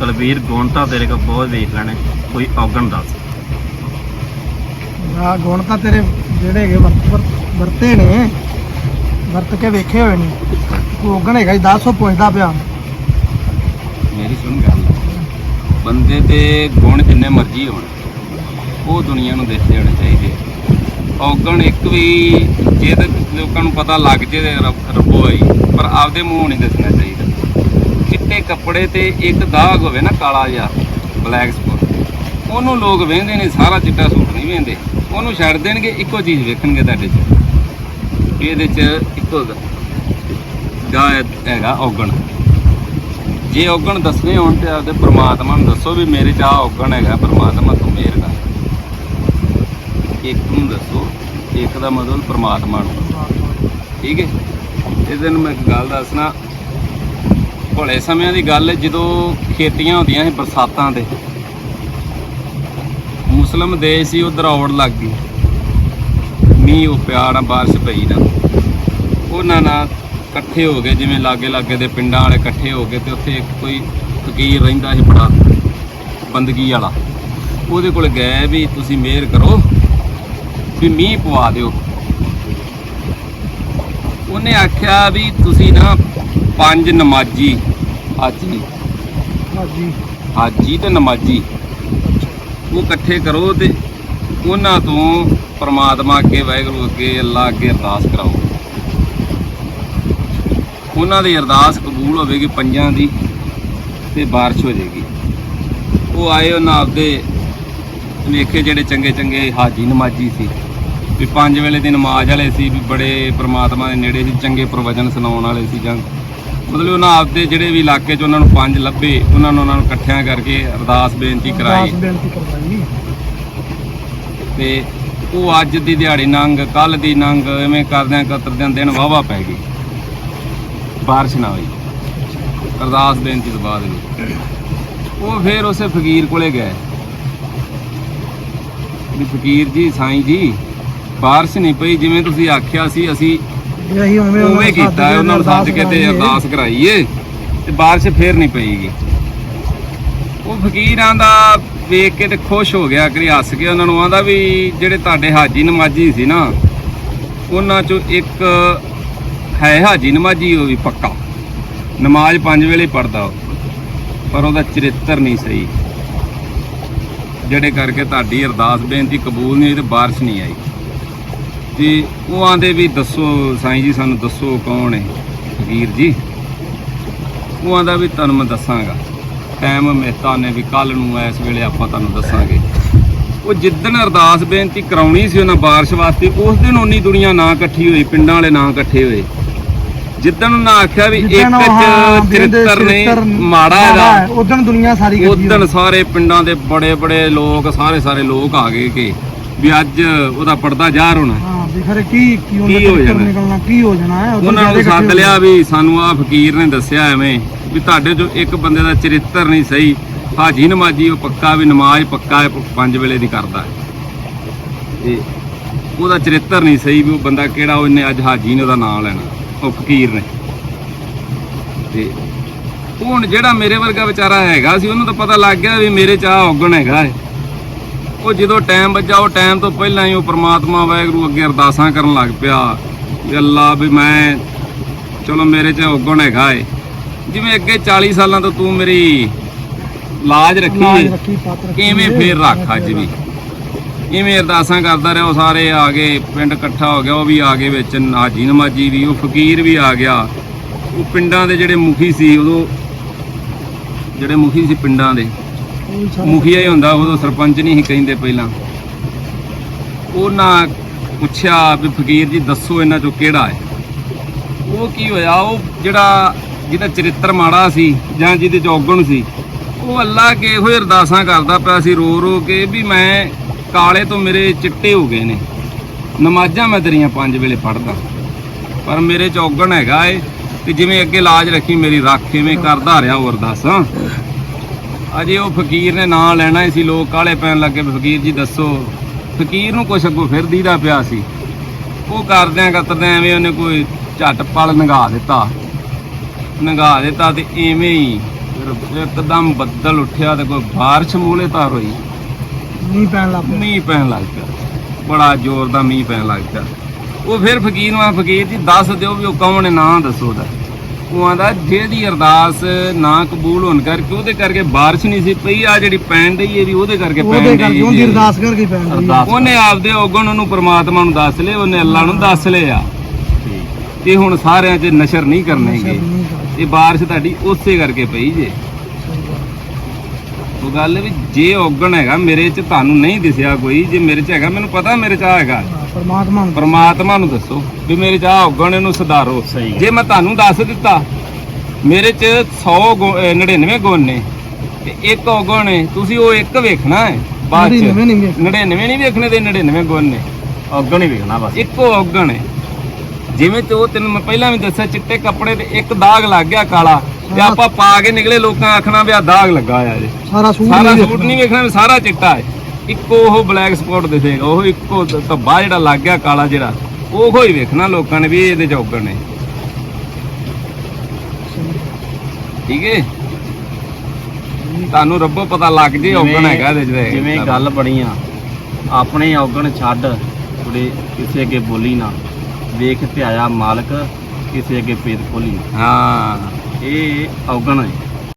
ਕਲਬੀਰ ਗੁਣ ਤਾਂ ਤੇਰੇ ਕੋਲ ਬਹੁਤ ਵੇਖ ਲੈਣੇ ਕੋਈ ਔਗਣ ਦੱਸ। ਆ ਗੁਣ ਤਾਂ ਤੇਰੇ ਜਿਹੜੇ ਹੈਗੇ ਵਰਤ- ਵਰਤ- ਵਰਤੇ ਨੇ ਵਰਤ ਕੇ ਵੇਖੇ ਹੋਏ ਨੇ। ਕੋਗਣ ਹੈਗਾ ਜੀ 10 ਪੁੱਛਦਾ ਪਿਆ। ਮੇਰੀ ਸੁਣ ਗੱਲ। ਬੰਦੇ ਦੇ ਗੁਣ ਜਿੰਨੇ ਮਰਜ਼ੀ ਹੋਣ ਉਹ ਦੁਨੀਆ ਨੂੰ ਦੇਖਦੇ ਹੋਣੇ ਚਾਹੀਦੇ ਔਗਣ ਇੱਕ ਵੀ ਜੇ ਤੇ ਲੋਕਾਂ ਨੂੰ ਪਤਾ ਲੱਗ ਜੇ ਤੇ ਰੱਬ- ਰੱਬੋ ਆਈ ਪਰ ਆਪਦੇ ਮੂੰਹ ਨਹੀਂ ਦੱਸਣਾ ਚਾਹੀਦਾ। ਚਿੱਟੇ ਕੱਪੜੇ ਤੇ ਇੱਕ ਦਾਗ ਹੋਵੇ ਨਾ ਕਾਲਾ ਜਿਹਾ ਬਲੈਕ ਸਪੌਟ ਉਹਨੂੰ ਲੋਕ ਵੇਂਦੇ ਨੇ, ਸਾਰਾ ਚਿੱਟਾ ਸੂਟ ਨਹੀਂ ਵੇਂਦੇ ਉਹਨੂੰ ਛੱਡ ਦੇਣਗੇ, ਇੱਕੋ ਚੀਜ਼ ਵੇਖਣਗੇ ਤੁਹਾਡੇ 'ਚ। ਇਹਦੇ 'ਚ ਇੱਕੋ ਗਾ ਹੈਗਾ ਔਗਣ। ਜੇ ਔਗਣ ਦੱਸਣੇ ਹੋਣ ਤੇ ਆਪਦੇ ਪ੍ਰਮਾਤਮਾ ਨੂੰ ਦੱਸੋ ਵੀ ਮੇਰੇ ਚ ਆਹ ਔਗਣ ਹੈਗਾ, ਪ੍ਰਮਾਤਮਾ ਤੋਂ ਮੇਰ ਕਰ ਇੱਕ ਨੂੰ ਦੱਸੋ, ਇੱਕ ਦਾ ਮਤਲਬ ਪ੍ਰਮਾਤਮਾ ਨੂੰ। ਠੀਕ ਹੈ? ਇਸ ਦਿਨ ਮੈਂ ਇੱਕ ਗੱਲ ਦੱਸਣਾ ਭਲੇ ਸਮਿਆਂ ਦੀ ਗੱਲ ਹੈ ਜਦੋਂ ਖੇਤੀਆਂ ਹੁੰਦੀਆਂ ਸੀ ਬਰਸਾਤਾਂ ਤੇ, ਮੁਸਲਮ ਦੇਸ਼ ਸੀ ਉਧਰ ਔੜ ਲੱਗ ਗਈ। ਮੀਂਹ ਉਹ ਪਿਆ ਨਾ ਬਾਰਿਸ਼ ਪਈ ਨਾ। ਉਹਨਾਂ ਨਾਲ ਇਕੱਠੇ ਹੋ ਗਏ, ਜਿਵੇਂ ਲਾਗੇ ਲਾਗੇ ਦੇ ਪਿੰਡਾਂ ਵਾਲੇ ਇਕੱਠੇ ਹੋ ਗਏ ਤੇ ਉੱਥੇ ਇੱਕ ਕੋਈ ਫਕੀਰ ਰਹਿੰਦਾ ਸੀ ਬੜਾ, ਬੰਦਗੀ ਵਾਲਾ। ਉਹਦੇ ਕੋਲ ਗਏ ਵੀ ਤੁਸੀਂ ਮਿਹਰ ਕਰੋ, ਵੀ ਮੀਂਹ ਪਵਾ ਦਿਓ। ਉਹਨੇ ਆਖਿਆ ਵੀ ਤੁਸੀਂ ਨਾ ਪੰਜ ਨਮਾਜ਼ੀ। ਹਾਜੀ। ਹਾਂਜੀ ਹਾਜੀ ਤੇ ਨਮਾਜ਼ੀ। ਉਹ ਇਕੱਠੇ ਕਰੋ ਤੇ ਉਹਨਾਂ ਤੋਂ ਪ੍ਰਮਾਤਮਾ ਅੱਗੇ ਵਾਹਿਗੁਰੂ ਅੱਗੇ ਅੱਲਾ ਅੱਗੇ ਅਰਦਾਸ ਕਰਾਓ। ਉਹਨਾਂ ਦੀ ਅਰਦਾਸ ਕਬੂਲ ਹੋਵੇਗੀ ਪੰਜਾਂ ਦੀ ਤੇ ਬਾਰਿਸ਼ ਹੋ ਜਾਏਗੀ। ਉਹ ਆਏ ਉਹਨਾਂ ਆਪਦੇ ਵੇਖੇ ਜਿਹੜੇ ਚੰਗੇ ਚੰਗੇ ਹਾਜੀ ਨਮਾਜ਼ੀ ਸੀ। ਵੀ ਪੰਜ ਵੇਲੇ ਦੀ ਨਮਾਜ਼ ਵਾਲੇ ਸੀ ਵੀ ਬੜੇ ਪ੍ਰਮਾਤਮਾ ਦੇ ਨੇੜੇ ਸੀ ਚੰਗੇ ਪ੍ਰਵਚਨ ਸੁਣਾਉਣ ਵਾਲੇ ਸੀ ਜਾਂ ਮਤਲਬ ਉਹਨਾਂ ਆਪਦੇ ਜਿਹੜੇ ਵੀ ਇਲਾਕੇ 'ਚ ਉਹਨਾਂ ਨੂੰ ਪੰਜ ਲੱਭੇ ਉਹਨਾਂ ਨੂੰ ਉਹਨਾਂ ਨੂੰ ਇਕੱਠਿਆਂ ਕਰਕੇ ਅਰਦਾਸ ਬੇਨਤੀ ਕਰਾਈ। ਬੇਨਤੀ ਕਰਵਾਈ। ਤੇ ਉਹ ਅੱਜ ਦੀ ਦਿਹਾੜੀ ਨੰਗ ਕੱਲ ਦੀ ਨੰਗ ਐਵੇਂ ਕਰਦਿਆਂ ਕਤਰਦਿਆਂ ਦਿਨ ਵਾਵਾ ਪੈ ਗਏ ਬਾਰਿਸ਼ ਨਾ ਹੋਈ। ਅਰਦਾਸ ਬੇਨਤੀ ਤੋਂ ਬਾਅਦ ਵੀ। ਉਹ ਫੇਰ ਉਸੇ ਫਕੀਰ ਕੋਲੇ ਗਏ। ਵੀ ਫਕੀਰ ਜੀ ਸਾਈਂ ਜੀ ਬਾਰਿਸ਼ ਨਹੀਂ ਪਈ ਜਿਵੇਂ ਤੁਸੀਂ ਆਖਿਆ ਸੀ ਅਸੀਂ ਜੇ ਅਸੀਂ ਉਵੇਂ ਉਵੇਂ ਕੀਤਾ ਕੇ ਉਹਨਾਂ ਨੂੰ ਸੱਦ ਕੇ ਤੇ। ਅਰਦਾਸ ਕਰਾਈਏ ਤੇ ਬਾਰਿਸ਼ ਫੇਰ ਨਹੀਂ ਪਈਗੀ ਉਹ ਫਕੀਰ ਆਂਦਾ ਵੇਖ ਕੇ ਤੇ ਖੁਸ਼ ਹੋ ਗਿਆ ਕਿ ਹੱਸ ਕੇ ਉਹਨਾਂ ਨੂੰ ਆਂਦਾ ਵੀ ਜਿਹੜੇ ਤੁਹਾਡੇ ਹਾਜੀ ਨਮਾਜੀ ਸੀ ਨਾ ਉਹਨਾਂ ਚੋਂ ਇੱਕ ਹੈ ਹਾਜੀ ਨਮਾਜੀ ਉਹ ਵੀ ਪੱਕਾ। ਨਮਾਜ਼ ਪੰਜ ਵੇਲੇ ਪੜਦਾ ਪਰ ਉਹਦਾ ਚਰਿੱਤਰ ਨਹੀਂ ਸਹੀ। ਜਿਹੜੇ ਕਰਕੇ ਤੁਹਾਡੀ ਅਰਦਾਸ ਬੇਨਤੀ ਕਬੂਲ ਨਹੀਂ ਹੋਈ ਤੇ ਬਾਰਿਸ਼ ਨਹੀਂ ਆਈ। ਤੇ ਉਹ ਆਂਦੇ ਵੀ ਦੱਸੋ ਸਾਈਂ ਜੀ ਸਾਨੂੰ ਦੱਸੋ ਕੌਣ ਹੈ ਫਕੀਰ ਜੀ। ਉਹ ਆਂਦਾ ਵੀ ਤੁਹਾਨੂੰ ਮੈਂ ਦੱਸਾਂਗਾ। ਟਾਈਮ ਮਹਿਤਾ ਨੇ ਵੀ ਕੱਲ ਨੂੰ ਇਸ ਵੇਲੇ ਆਪਾਂ ਤੁਹਾਨੂੰ ਦੱਸਾਂਗੇ। ਉਹ ਜਿੱਦਣ ਅਰਦਾਸ ਬੇਨਤੀ ਕਰਾਉਣੀ ਸੀ ਉਹਨਾਂ ਬਾਰਿਸ਼ ਵਾਸਤੇ ਉਸ ਦਿਨ ਉਨੀ ਦੁਨੀਆ ਨਾ ਇਕੱਠੀ ਹੋਈ ਪਿੰਡਾਂ ਵਾਲੇ ਨਾ ਇਕੱਠੇ ਹੋਏ। ਜਿੱਦਣ ਉਹਨਾਂ ਆਖਿਆ ਵੀ ਇੱਕ ਚ ਨੇ ਮਾੜਾ ਹੈਗਾ ਉਦਣ ਦੁਨੀਆ ਸਾਰੀ ਇਕੱਠੀ ਹੋਈ। ਸਾਰੇ ਪਿੰਡਾਂ ਦੇ ਬੜੇ ਬੜੇ ਲੋਕ ਸਾਰੇ ਸਾਰੇ ਲੋਕ ਆ ਗਏ ਕਿ ਵੀ ਅੱਜ ਉਹਦਾ ਪਰਦਾ ਜ਼ਾਹਰ ਹੋਣਾ। ਹਾਂ ਵੀ ਫਿਰ ਕੀ ਕੀ ਕੀ ਹੋ ਚਿੱਤਰ ਜਾਣਾ? ਨਿਕਲਣਾ ਕੀ ਹੋ ਜਾਣਾ? ਹੈ ਉਦੋਂ ਉਹਨਾਂ ਨੂੰ ਜ਼ਿਆਦੇ ਸੱਦ ਇਕੱਠੇ ਲਿਆ ਵੀ ਸਾਨੂੰ ਆ ਫਕੀਰ ਨੇ ਦੱਸਿਆ ਐਵੇਂ ਵੀ ਤੁਹਾਡੇ ਚੋਂ ਇੱਕ ਬੰਦੇ ਦਾ ਚਰਿੱਤਰ ਨਹੀਂ ਸਹੀ। ਹਾਜੀ ਨਮਾਜੀ ਉਹ ਪੱਕਾ ਵੀ ਨਮਾਜ਼ ਪੱਕਾ ਹੈ, ਪੰਜ ਵੇਲੇ ਦੀ ਕਰਦਾ। ਤੇ ਉਹਦਾ ਚਰਿੱਤਰ ਨਹੀਂ ਸਹੀ ਵੀ ਉਹ ਬੰਦਾ ਕਿਹੜਾ ਉਹਨੇ ਅੱਜ ਹਾਜੀ ਨੇ ਉਹਦਾ ਨਾਮ ਲੈਣਾ ਉਹ ਫਕੀਰ ਨੇ। ਤੇ ਹੁਣ ਜਿਹੜਾ ਮੇਰੇ ਵਰਗਾ ਵਿਚਾਰਾ ਹੈਗਾ ਸੀ ਉਹਨੂੰ ਤਾਂ ਪਤਾ ਲੱਗ ਗਿਆ ਵੀ ਮੇਰੇ ਚ ਆ ਔਗਣ ਹੈਗਾ ਹੈ। ਉਹ ਜਦੋਂ ਟਾਈਮ ਵੱਜਾ ਉਹ ਟਾਈਮ ਤੋਂ ਪਹਿਲਾਂ ਹੀ ਉਹ ਪ੍ਰਮਾਤਮਾ ਵਾਹਿਗੁਰੂ ਅੱਗੇ ਅਰਦਾਸਾਂ ਕਰਨ ਲੱਗ ਪਿਆ। ਵੀ ਅੱਲਾ ਵੀ ਮੈਂ ਚਲੋ ਮੇਰੇ 'ਚ ਔਗਣ ਹੈਗਾ ਏ। ਜਿਵੇਂ ਅੱਗੇ 40 ਸਾਲਾਂ ਤੋਂ ਤੂੰ ਮੇਰੀ ਲਾਜ ਰੱਖੀ ਏ, ਫੇਰ ਰੱਖ ਅੱਜ ਵੀ? ਇਵੇਂ ਅਰਦਾਸਾਂ ਕਰਦਾ ਰਿਹਾ ਉਹ ਸਾਰੇ ਆ ਗਏ ਪਿੰਡ ਇਕੱਠਾ ਹੋ ਗਿਆ ਉਹ ਵੀ ਆ ਗਏ ਵਿੱਚ ਹਾਜੀ ਨਮਾਜੀ ਵੀ ਉਹ ਫਕੀਰ ਵੀ ਆ ਗਿਆ। ਉਹ ਪਿੰਡਾਂ ਦੇ ਜਿਹੜੇ ਮੁਖੀ ਸੀ ਉਦੋਂ ਜਿਹੜੇ ਮੁਖੀ ਸੀ ਪਿੰਡਾਂ ਦੇ। ਮੁਖੀਆ ਹੀ ਹੁੰਦਾ, ਉਦੋਂ ਸਰਪੰਚ ਨਹੀਂ ਸੀ ਕਹਿੰਦੇ ਪਹਿਲਾਂ। ਉਹਨਾਂ ਪੁੱਛਿਆ ਵੀ ਫਕੀਰ ਜੀ ਦੱਸੋ ਇਹਨਾਂ ਚੋਂ ਕਿਹੜਾ ਹੈ। ਉਹ ਕੀ ਹੋਇਆ, ਉਹ ਜਿਹੜਾ ਜਿਹਦਾ ਚਰਿੱਤਰ ਮਾੜਾ ਸੀ ਜਾਂ ਜਿਹਦੇ ਚ ਔਗਣ ਸੀ, ਉਹ ਅੱਲਾ ਕੇ ਇਹੋ ਹੀ ਅਰਦਾਸਾਂ ਕਰਦਾ ਪਿਆ ਸੀ ਰੋ ਰੋ ਕੇ ਵੀ ਮੈਂ ਕਾਲੇ ਤੋਂ ਮੇਰੇ ਚਿੱਟੇ ਹੋ ਗਏ ਨੇ। ਨਮਾਜ਼ਾਂ ਮੈਂ ਤੇਰੀਆਂ ਪੰਜ ਵੇਲੇ ਪੜਦਾ ਪਰ ਮੇਰੇ ਚ ਔਗਣ ਹੈਗਾ ਏ ਤੇ ਜਿਵੇਂ ਅੱਗੇ ਲਾਜ ਰੱਖੀ ਮੇਰੀ ਰੱਖ, ਇਵੇਂ ਕਰਦਾ ਰਿਹਾ ਉਹ ਅਰਦਾਸਾਂ। ਅਜੇ ਉਹ ਫਕੀਰ ਨੇ ਨਾਂ ਲੈਣਾ ਹੀ ਸੀ ਲੋਕ ਕਾਲੇ ਪੈਣ ਲੱਗੇ ਵੀ ਫਕੀਰ ਜੀ ਦੱਸੋ। ਫਕੀਰ ਨੂੰ ਕੁਛ ਅੱਗੋਂ ਫਿਰ ਦੀਦਾ ਪਿਆ ਸੀ। ਉਹ ਕਰਦਿਆਂ ਕਰਦਿਆਂ ਐਵੇਂ ਉਹਨੇ ਕੋਈ ਝੱਟ ਪਲ ਨੰਗਾ ਦਿੱਤਾ। ਨੰਗਾ ਦਿੱਤਾ ਤੇ ਐਵੇਂ ਹੀ ਇੱਕਦਮ ਬੱਦਲ ਉੱਠਿਆ ਤੇ ਕੋਈ ਬਾਰਿਸ਼ ਮੂਲੇ ਤਾਰ ਹੋਈ ਨਹੀਂ ਪੈਣ ਲੱਗ ਪਿਆ। ਮੀਂਹ ਪੈਣ ਲੱਗ ਪਿਆ। ਬੜਾ ਜ਼ੋਰ ਦਾ ਮੀਂਹ ਪੈਣ ਲੱਗ ਪਿਆ। ਉਹ ਫਿਰ ਫਕੀਰ ਨੂੰ ਆ ਫਕੀਰ ਜੀ ਦੱਸ ਦਿਓ ਵੀ ਉਹ ਕੌਣ ਹੈ ਨਾਂ ਦੱਸੋ ਦਾ ਉਹ ਆਂਦਾ ਜਿਹਦੀ ਅਰਦਾਸ ਨਾ ਕਬੂਲ ਹੋਣ ਕਰਕੇ ਉਹਦੇ ਕਰਕੇ ਬਾਰਿਸ਼ ਨਹੀਂ ਸੀ ਪਈ ਆ ਜਿਹੜੀ ਪੈਣ ਡਈ ਇਹ ਵੀ ਉਹਦੇ ਕਰਕੇ ਉਹਦੇ ਪੈਣ ਕਰਕੇ ਡਈ ਉਹਦੀ। ਅਰਦਾਸ ਕਰਕੇ ਪੈਣ ਡਈ ਆ। ਉਹਨੇ ਆਪਦੇ ਔਗਣ ਉਹਨੂੰ ਪ੍ਰਮਾਤਮਾ ਨੂੰ ਦੱਸ ਲਏ ਉਹਨੇ ਅੱਲਾ ਨੂੰ ਦੱਸ ਲਿਆ ਠੀਕ ਤੇ ਹੁਣ ਸਾਰਿਆਂ 'ਚ ਨਸ਼ਰ ਨਹੀਂ ਕਰਨੇਗੇ ਨਹੀਂ ਕਰਨਾ। ਇਹ ਬਾਰਿਸ਼ ਤੁਹਾਡੀ ਉਸੇ ਕਰਕੇ ਪਈ ਜੇ। ਉਹ ਗੱਲ ਵੀ ਜੇ ਔਗਣ ਹੈਗਾ ਮੇਰੇ 'ਚ ਤੁਹਾਨੂੰ ਨਹੀਂ ਦਿਸਿਆ ਕੋਈ ਜੇ ਮੇਰੇ 'ਚ ਹੈਗਾ ਮੈਨੂੰ ਪਤਾ ਮੇਰੇ 'ਚ ਆ ਹੈਗਾ ਪਰਮਾਤਮਾ ਨੂੰ ਪਰਮਾਤਮਾ ਨੂੰ ਦੱਸੋ ਵੀ ਮੇਰੇ 'ਚ ਆ ਔਗਣ ਇਹਨੂੰ ਸੁਧਾਰੋ। ਸਹੀ ਜੇ ਮੈਂ ਤੁਹਾਨੂੰ ਦੱਸ ਦਿੱਤਾ ਮੇਰੇ 'ਚ 100 ਗੁ- ਅਹ 99 ਗੁਣ ਨੇ ਤੇ ਇੱਕ ਔਗਣ ਹੈ ਤੁਸੀਂ ਉਹ ਇੱਕ ਵੇਖਣਾ ਹੈ ਬਾਅਦ 'ਚ। 99 ਨਹੀਂ ਵੇਖਣੇ। 99 ਨਹੀਂ ਵੇਖਣੇ ਤੇ 99 ਗੁਣ ਨੇ। ਔਗਣ ਹੀ ਵੇਖਣਾ ਬਸ। ਇੱਕੋ ਔਗਣ ਹੈ। ਜਿਵੇਂ ਤੇ ਉਹ ਤੈਨੂੰ ਮੈਂ ਪਹਿਲਾਂ ਵੀ ਦੱਸਿਆ ਚਿੱਟੇ ਕੱਪੜੇ ਤੇ ਇੱਕ ਦਾਗ ਲੱਗ ਗਿਆ ਕਾਲਾ ਤੇ ਆਪਾਂ ਪਾ ਕੇ ਨਿਕਲੇ ਲੋਕਾਂ ਆਖਣਾ ਵੀ ਆ ਦਾਗ ਲੱਗਾ ਹੋਇਆ ਜੇ। ਸਾਰਾ ਸੂਟ ਸਾਰਾ ਨਹੀਂ ਸੂਟ ਨਹੀਂ ਵੇਖਣਾ ਵੀ ਸਾਰਾ ਚਿੱਟਾ ਹੈ। ਇੱਕੋ ਉਹ ਬਲੈਕ ਸਪੌਟ ਦਿਸੇਗਾ ਉਹ ਇੱਕੋ ਧੱਬਾ ਜਿਹੜਾ ਲੱਗ ਗਿਆ ਕਾਲਾ ਜਿਹੜਾ ਉਹੋ ਹੀ ਵੇਖਣਾ ਲੋਕਾਂ ਨੇ ਵੀ ਇਹ ਇਹਦੇ ਚ ਔਗਣ ਨੇ। ਠੀਕ ਹੈ ਤੁਹਾਨੂੰ ਰੱਬੋ ਪਤਾ ਲੱਗ ਜੇ ਔਗਣ ਹੈਗਾ ਇਹਦੇ ਚ ਜਿਵੇਂ ਗੱਲ ਬਣੀ ਆ ਆਪਣੇ ਔਗਣ ਛੱਡ ਕੁੜੇ ਕਿਸੇ ਅੱਗੇ ਬੋਲੀ ਨਾ। ਵੇਖ ਧਿਆਇਆ ਮਾਲਕ ਕਿਸੇ ਅੱਗੇ ਪੇਟ ਖੋਲੀ ਹਾਂ। ਇਹ ਔਗਣ ਹੈ।